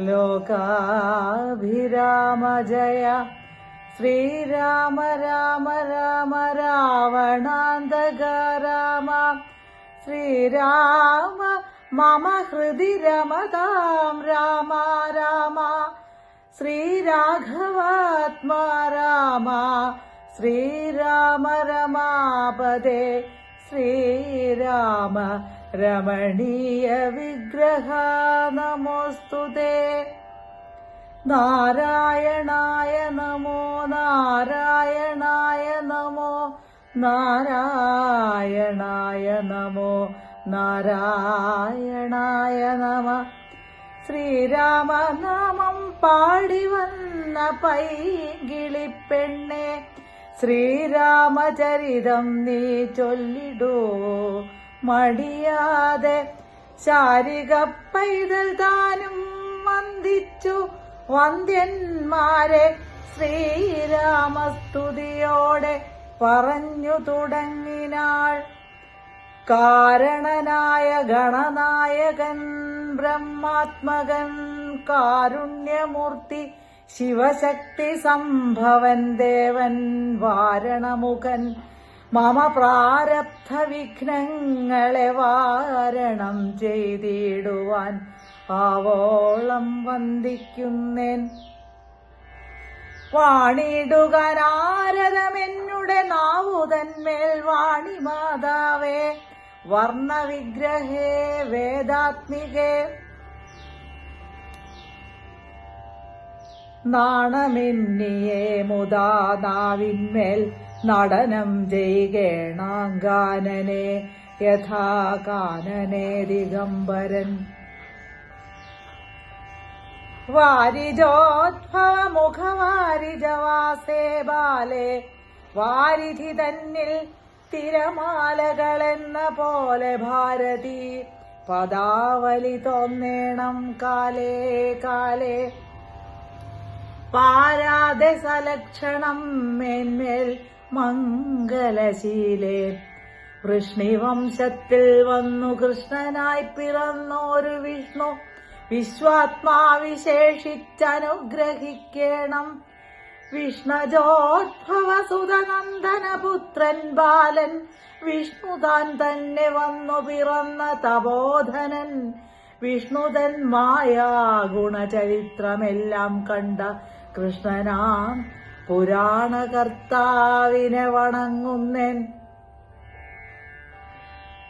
लोकाभिराम जय श्रीराम राम राम रावणान्दग राम। श्रीराम मम हृदि रमतां राम राम। श्रीराघवात्मा राम। श्रीराम रमापदे। श्रीराम രമണീയ വിഗ്രഹ നമോസ്തു നാരായണായ നമോ നാരായണായ നമോ നാരായണായ നമോ നാരായണായ നമ. ശ്രീരാമനാമം പാടി വന്ന പൈകിളിപ്പെണ്ണെ ശ്രീരാമചരിതം നീ ചൊല്ലിടൂ. മടിയാതെ ശാരിക പൈതൽ താനും വന്ദിച്ചു വന്ദ്യന്മാരെ ശ്രീരാമസ്തുതിയോടെ പറഞ്ഞു തുടങ്ങിനാൾ. കാരണനായ ഗണനായകൻ ബ്രഹ്മാത്മകൻ കാരുണ്യമൂർത്തി ശിവശക്തി സംഭവൻ ദേവൻ വാരണമുഖൻ മമ പ്രാരബ്ധ വിഘ്നങ്ങളെ വാരണം ചെയ്തിടുവാൻ ആവോളം വന്ദിക്കുന്നേൻ. വാണിടുക നാരദമെന്നുടെ നാവുതന്മേൽ വാണി മാതാവേ വർണവിഗ്രഹേ വേദാത്മികേ. നാണമെന്നിയേ മുതാ നാവിന്മേൽ നടനം ചെയ്യേണാങ്കാനനെ യഥാ കാനനെ ദിഗംബരൻ. വാരിജോദ്ഭവമുഖവാരിജവാസേ ബാലെ വാരിധി തന്നിൽ തിരമാലകളെന്ന പോലെ ഭാരതി. പദാവലി തോന്നേണം കാലേ കാലേ. പാരാതെ സലക്ഷണം മേന്മേൽ മംഗലശീലേ. വൃഷ്ണിവംശത്തിൽ വന്നു കൃഷ്ണനായി പിറന്നോരു വിഷ്ണു വിശ്വാത്മാവിശേഷിച്ചനുഗ്രഹിക്കണം. സുതനന്ദനപുത്രൻ ബാലൻ വിഷ്ണുതാൻ തന്നെ വന്നു പിറന്ന തപോധനൻ. വിഷ്ണുതൻ മായാ ഗുണചരിത്രമെല്ലാം കണ്ട കൃഷ്ണനാം പുരാണകർത്താവിനെ വണങ്ങുന്നെൻ.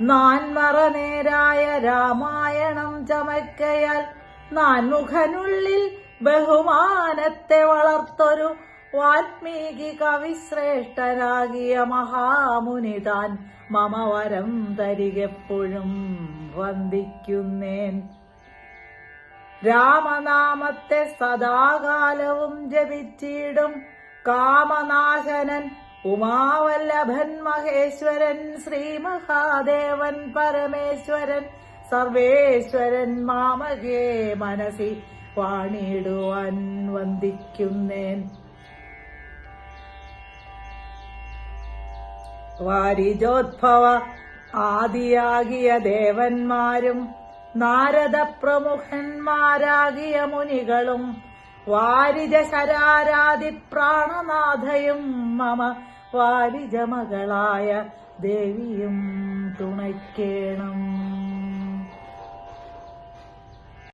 നാൻമറ നേരായ രാമായണം ചമക്കയാൽ നാൻ മുഖനുള്ളിൽ ബഹുമാനത്തെ വളർത്തൊരു വാൽമീകി കവിശ്രേഷ്ഠനാകിയ മഹാമുനി താൻ മമവരം തരികെപ്പോഴും വന്ദിക്കുന്നേൻ. രാമനാമത്തെ സദാകാലവും ജപിച്ചിടും. കാമനാശനൻ ഉമാവല്ലഭൻ മഹേശ്വരൻ ശ്രീ മഹാദേവൻ പരമേശ്വരൻ സർവേശ്വരൻ മാമകേ മനസി വാണിടുവാൻ വന്ദിക്കുന്നേൻ. വാരിജോദ്ഭവ ആദിയാകിയ ദേവന്മാരും നാരദ പ്രമുഖന്മാരാകിയ മുനികളും വാരിജ ശരാരാതി പ്രാണനാഥയും മമ വാരിജ മകളായ ദേവിയും തുണയ്ക്കേണം.